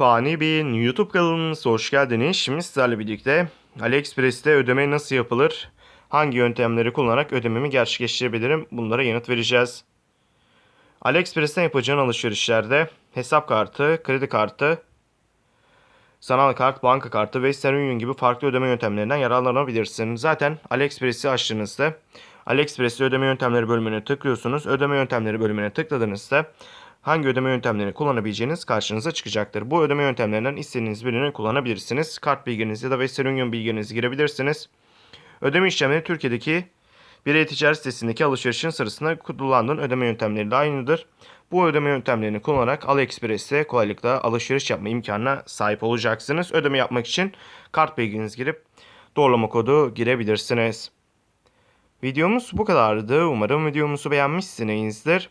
Fani Bey'in YouTube kanalımıza hoş geldiniz. Şimdi sizlerle birlikte AliExpress'te ödeme nasıl yapılır? Hangi yöntemleri kullanarak ödememi gerçekleştirebilirim? Bunlara yanıt vereceğiz. AliExpress'ten yapacağın alışverişlerde hesap kartı, kredi kartı, sanal kart, banka kartı, Western Union gibi farklı ödeme yöntemlerinden yararlanabilirsin. Zaten AliExpress'i açtığınızda AliExpress'te ödeme yöntemleri bölümüne tıklıyorsunuz. Ödeme yöntemleri bölümüne tıkladığınızda hangi ödeme yöntemlerini kullanabileceğiniz karşınıza çıkacaktır. Bu ödeme yöntemlerinden istediğiniz birini kullanabilirsiniz. Kart bilginizi ya da Western Union bilginizi girebilirsiniz. Ödeme işlemleri Türkiye'deki bir e-ticaret sitesindeki alışverişin sırasında kullandığın ödeme yöntemleri de aynıdır. Bu ödeme yöntemlerini kullanarak AliExpress'te kolaylıkla alışveriş yapma imkanına sahip olacaksınız. Ödeme yapmak için kart bilginizi girip doğrulama kodu girebilirsiniz. Videomuz bu kadardı. Umarım videomuzu beğenmişsinizdir.